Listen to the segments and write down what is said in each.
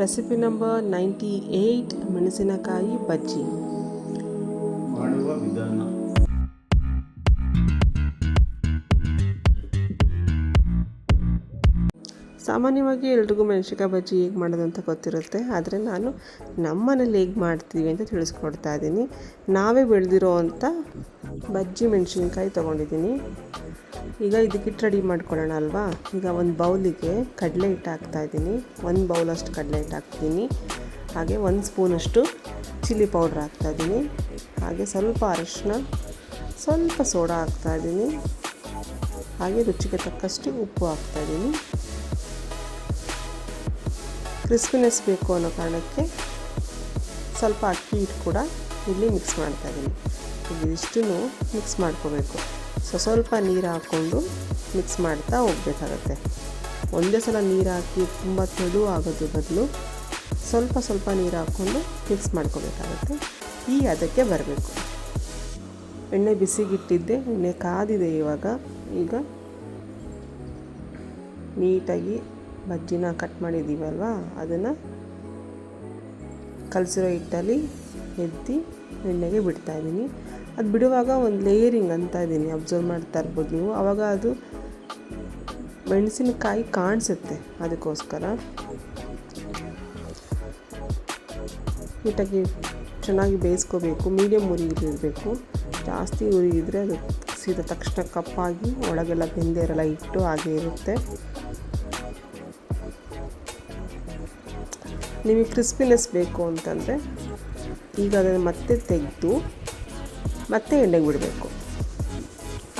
Recipe number ninety eight ಮೆಣಸಿನಕಾಯಿ ಬಜ್ಜಿ. ಮಾಡುವ ವಿಧಾನ. ಸಾಮಾನ್ಯವಾಗಿ ಎಲ್ರಿಗೂ ಮೆಣಸಿನಕಾಯಿ ಬಜ್ಜಿ ಹೇಗೆ ಮಾಡೋದು ಅಂತ ಗೊತ್ತಿರುತ್ತೆ ಆದರೆ ನಾನು ನಮ್ಮನೇಲಿ ಹೇಗೆ ಮಾಡ್ತೀವಿ ಅಂತ ತಿಳಿಸ್ಕೊಡ್ತಾ ಇದ್ದೀನಿ. ನಾವೇ ಬೆಳೆದಿರೋ ಅಂಥ ಬಜ್ಜಿ ಮೆಣಸಿನ್ಕಾಯಿ ತೊಗೊಂಡಿದ್ದೀನಿ. ಈಗ ಇದಕ್ಕಿಟ್ಟು ರೆಡಿ ಮಾಡ್ಕೊಳ್ಳೋಣ ಅಲ್ವಾ? ಈಗ ಒಂದು ಬೌಲಿಗೆ ಕಡಲೆ ಹಿಟ್ಟು ಹಾಕ್ತಾಯಿದ್ದೀನಿ ಒಂದು ಬೌಲಷ್ಟು ಕಡಲೆ ಹಿಟ್ಟು ಹಾಕ್ತೀನಿ. ಹಾಗೆ ಒಂದು ಸ್ಪೂನಷ್ಟು ಚಿಲ್ಲಿ ಪೌಡ್ರ್ ಹಾಕ್ತಾಯಿದ್ದೀನಿ ಹಾಗೆ ಸ್ವಲ್ಪ ಅರಶಿನ, ಸ್ವಲ್ಪ ಸೋಡಾ ಹಾಕ್ತಾಯಿದ್ದೀನಿ ಹಾಗೆ ರುಚಿಗೆ ತಕ್ಕಷ್ಟು ಉಪ್ಪು ಹಾಕ್ತಾಯಿದ್ದೀನಿ ಕ್ರಿಸ್ಪಿನೆಸ್ ಬೇಕು ಅನ್ನೋ ಕಾರಣಕ್ಕೆ ಸ್ವಲ್ಪ ಅಕ್ಕಿ ಹಿಟ್ಟು ಕೂಡ ಇಲ್ಲಿ ಮಿಕ್ಸ್ ಮಾಡ್ತಾ ಇದ್ದೀನಿ. ಇದಿಷ್ಟು ಮಿಕ್ಸ್ ಮಾಡ್ಕೋಬೇಕು. ಸೊ ಸ್ವಲ್ಪ ನೀರು ಹಾಕ್ಕೊಂಡು ಮಿಕ್ಸ್ ಮಾಡ್ತಾ ಹೋಗಬೇಕಾಗತ್ತೆ. ಒಂದೇ ಸಲ ನೀರು ಹಾಕಿ ತುಂಬ ತೆಳು ಆಗೋದು ಬದಲು ಸ್ವಲ್ಪ ಸ್ವಲ್ಪ ನೀರು ಹಾಕ್ಕೊಂಡು ಮಿಕ್ಸ್ ಮಾಡ್ಕೋಬೇಕಾಗತ್ತೆ. ಈ ಅದಕ್ಕೆ ಬರಬೇಕು. ಎಣ್ಣೆ ಬಿಸಿಗಿಟ್ಟಿದ್ದೆ, ಎಣ್ಣೆ ಕಾದಿದೆ ಇವಾಗ. ಈಗ ನೀಟಾಗಿ ಬಜ್ಜಿನ ಕಟ್ ಮಾಡಿದ್ದೀವಲ್ವಾ ಅದನ್ನು ಕಲಸಿರೋ ಹಿಟ್ಟಲ್ಲಿ ಎತ್ತಿ ಎಣ್ಣೆಗೆ ಬಿಡ್ತಾ ಇದ್ದೀನಿ. ಅದು ಬಿಡುವಾಗ ಒಂದು ಲೇಯರಿಂಗ್ ಅಂತ ಇದ್ದೀನಿ ಅಬ್ಸರ್ವ್ ಮಾಡ್ತಾ ಇರ್ಬೋದು ನೀವು. ಆವಾಗ ಅದು ಮೆಣಸಿನಕಾಯಿ ಕಾಣಿಸುತ್ತೆ ಅದಕ್ಕೋಸ್ಕರ. ನೀಟಾಗಿ ಚೆನ್ನಾಗಿ ಬೇಯಿಸ್ಕೋಬೇಕು ಮೀಡಿಯಮ್ ಉರಿ ಇರಬೇಕು. ಜಾಸ್ತಿ ಉರಿ ಇದ್ದರೆ ಅದು ಸೀದಾ ತಕ್ಷಣ ಕಪ್ಪಾಗಿ ಒಳಗೆಲ್ಲ ಬೆಂದೇ ಇರಲ್ಲ ಇಟ್ಟು ಹಾಗೆ ಇರುತ್ತೆ. ನಿಮಗೆ ಕ್ರಿಸ್ಪಿನೆಸ್ ಬೇಕು ಅಂತಂದರೆ ಈಗ ಅದನ್ನು ಮತ್ತೆ ತೆಗೆದು ಮತ್ತೆ ಎಣ್ಣೆಗೆ ಬಿಡಬೇಕು.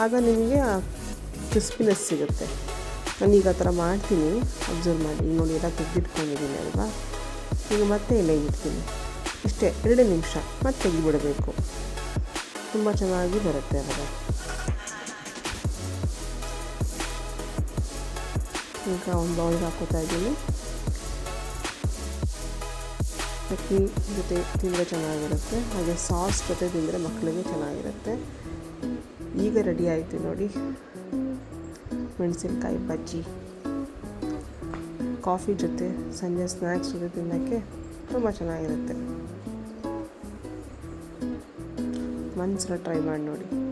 ಆಗ ನಿಮಗೆ ಆ ಕ್ರಿಸ್ಪಿನೆಸ್ ಸಿಗುತ್ತೆ. ನಾನು ಈಗ ಆ ಥರ ಮಾಡ್ತೀನಿ. ಅಬ್ಸರ್ವ್ ಮಾಡಿ. ಈಗ ನೋಡಿ, ಎಲ್ಲ ತೆಗೆದಿಟ್ಕೊಂಡಿದ್ದೀನಿ ಅಲ್ವಾ? ಈಗ ಮತ್ತೆ ಎಣ್ಣೆಗೆ ಬಿಡ್ತೀನಿ. ಇಷ್ಟೇ, ಎರಡು ನಿಮಿಷ. ಮತ್ತೆ ತೆಗೆದುಬಿಡಬೇಕು ತುಂಬ ಚೆನ್ನಾಗಿ ಬರುತ್ತೆ ಆಗ ಈಗ ಒಂದು ಬೌಲ್ಗೆ ಹಾಕೋತಾ ಇದ್ದೀನಿ. ಚಟ್ನಿ ಜೊತೆ ತಿಂದರೆ ಚೆನ್ನಾಗಿರುತ್ತೆ. ಹಾಗೆ ಸಾಸ್ ಜೊತೆ ತಿಂದರೆ ಮಕ್ಕಳಿಗೆ ಚೆನ್ನಾಗಿರುತ್ತೆ. ಈಗ ರೆಡಿ ಆಯಿತು ನೋಡಿ. ಮೆಣಸಿನ್ಕಾಯಿ ಬಜ್ಜಿ. ಕಾಫಿ ಜೊತೆ, ಸಂಜೆ ಸ್ನ್ಯಾಕ್ಸ್ ಜೊತೆ ತಿನ್ನೋಕ್ಕೆ ತುಂಬ ಚೆನ್ನಾಗಿರುತ್ತೆ. ಒಂದ್ಸಲ ಟ್ರೈ ಮಾಡಿ ನೋಡಿ.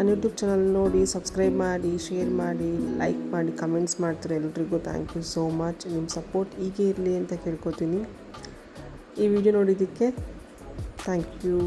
ನನ್ನ ಯೂಟ್ಯೂಬ್ ಚಾನಲ್ ನೋಡಿ, ಸಬ್ಸ್ಕ್ರೈಬ್ ಮಾಡಿ, ಶೇರ್ ಮಾಡಿ, ಲೈಕ್ ಮಾಡಿ, ಕಮೆಂಟ್ಸ್ ಮಾಡ್ತಾರೆ ಎಲ್ರಿಗೂ. Thank you so much. ನಿಮ್ಮ ಸಪೋರ್ಟ್ ಹೀಗೆ ಇರಲಿ ಅಂತ ಕೇಳ್ಕೊತೀನಿ. ಈ ವಿಡಿಯೋ ನೋಡಿದ್ದಕ್ಕೆ ಥ್ಯಾಂಕ್ ಯು.